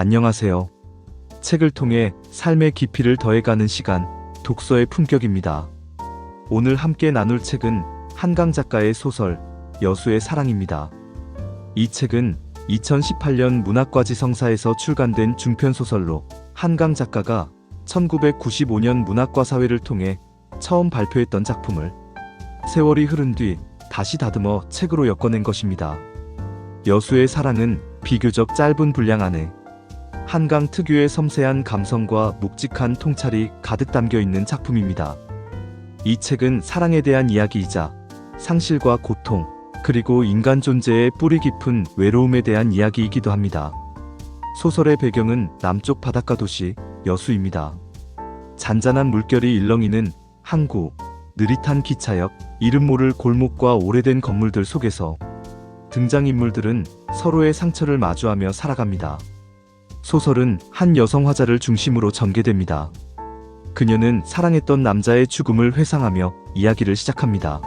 안녕하세요. 책을 통해 삶의 깊이를 더해가는 시간, 독서의 품격입니다. 오늘 함께 나눌 책은 한강 작가의 소설, 여수의 사랑입니다. 이 책은 2018년 문학과지 성사에서 출간된 중편 소설로 한강 작가가 1995년 문학과 사회를 통해 처음 발표했던 작품을 세월이 흐른 뒤 다시 다듬어 책으로 엮어낸 것입니다. 여수의 사랑은 비교적 짧은 분량 안에 한강 특유의 섬세한 감성과 묵직한 통찰이 가득 담겨 있는 작품입니다. 이 책은 사랑에 대한 이야기이자 상실과 고통, 그리고 인간 존재의 뿌리 깊은 외로움에 대한 이야기이기도 합니다. 소설의 배경은 남쪽 바닷가 도시 여수입니다. 잔잔한 물결이 일렁이는 항구, 느릿한 기차역, 이름 모를 골목과 오래된 건물들 속에서 등장인물들은 서로의 상처를 마주하며 살아갑니다. 소설은 한 여성 화자를 중심으로 전개됩니다. 그녀는 사랑했던 남자의 죽음을 회상하며 이야기를 시작합니다.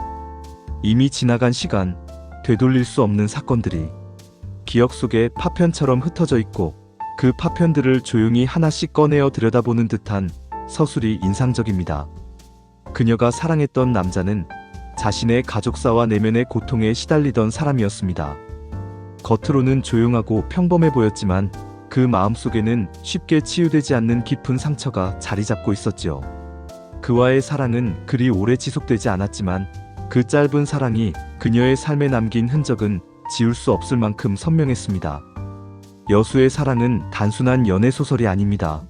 이미 지나간 시간, 되돌릴 수 없는 사건들이 기억 속에 파편처럼 흩어져 있고 그 파편들을 조용히 하나씩 꺼내어 들여다보는 듯한 서술이 인상적입니다. 그녀가 사랑했던 남자는 자신의 가족사와 내면의 고통에 시달리던 사람이었습니다. 겉으로는 조용하고 평범해 보였지만 그 마음속에는 쉽게 치유되지 않는 깊은 상처가 자리 잡고 있었지요. 그와의 사랑은 그리 오래 지속되지 않았지만 그 짧은 사랑이 그녀의 삶에 남긴 흔적은 지울 수 없을 만큼 선명했습니다. 여수의 사랑은 단순한 연애 소설이 아닙니다.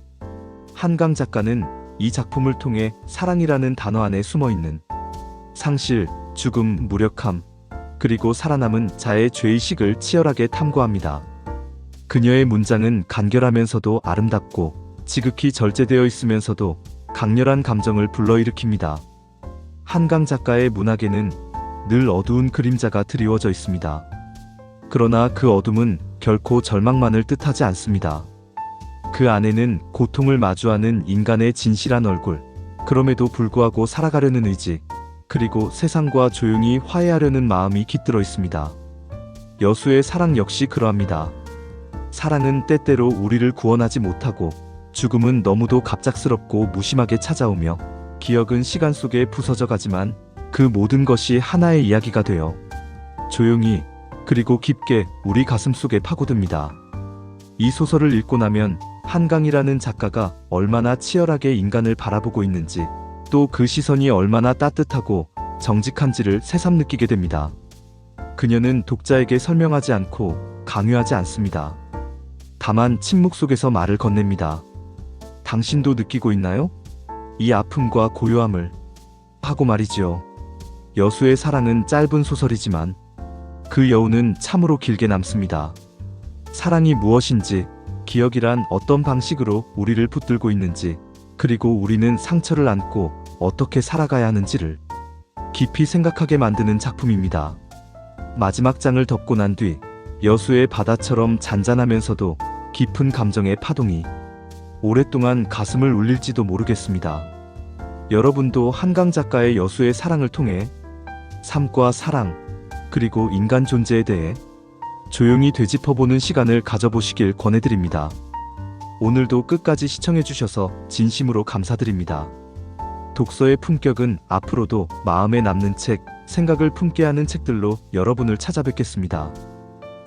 한강 작가는 이 작품을 통해 사랑이라는 단어 안에 숨어 있는 상실, 죽음, 무력함, 그리고 살아남은 자의 죄의식을 치열하게 탐구합니다. 그녀의 문장은 간결하면서도 아름답고 지극히 절제되어 있으면서도 강렬한 감정을 불러일으킵니다. 한강 작가의 문학에는 늘 어두운 그림자가 드리워져 있습니다. 그러나 그 어둠은 결코 절망만을 뜻하지 않습니다. 그 안에는 고통을 마주하는 인간의 진실한 얼굴, 그럼에도 불구하고 살아가려는 의지, 그리고 세상과 조용히 화해하려는 마음이 깃들어 있습니다. 여수의 사랑 역시 그러합니다. 사랑은 때때로 우리를 구원하지 못하고 죽음은 너무도 갑작스럽고 무심하게 찾아오며 기억은 시간 속에 부서져 가지만 그 모든 것이 하나의 이야기가 되어 조용히 그리고 깊게 우리 가슴 속에 파고듭니다. 이 소설을 읽고 나면 한강이라는 작가가 얼마나 치열하게 인간을 바라보고 있는지 또 그 시선이 얼마나 따뜻하고 정직한지를 새삼 느끼게 됩니다. 그녀는 독자에게 설명하지 않고 강요하지 않습니다. 다만 침묵 속에서 말을 건넵니다. 당신도 느끼고 있나요? 이 아픔과 고요함을 하고 말이지요. 여수의 사랑은 짧은 소설이지만 그 여운은 참으로 길게 남습니다. 사랑이 무엇인지, 기억이란 어떤 방식으로 우리를 붙들고 있는지, 그리고 우리는 상처를 안고 어떻게 살아가야 하는지를 깊이 생각하게 만드는 작품입니다. 마지막 장을 덮고 난 뒤 여수의 바다처럼 잔잔하면서도 깊은 감정의 파동이 오랫동안 가슴을 울릴지도 모르겠습니다. 여러분도 한강 작가의 여수의 사랑을 통해 삶과 사랑, 그리고 인간 존재에 대해 조용히 되짚어보는 시간을 가져보시길 권해드립니다. 오늘도 끝까지 시청해주셔서 진심으로 감사드립니다. 독서의 품격은 앞으로도 마음에 남는 책, 생각을 품게 하는 책들로 여러분을 찾아뵙겠습니다.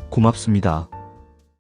고맙습니다.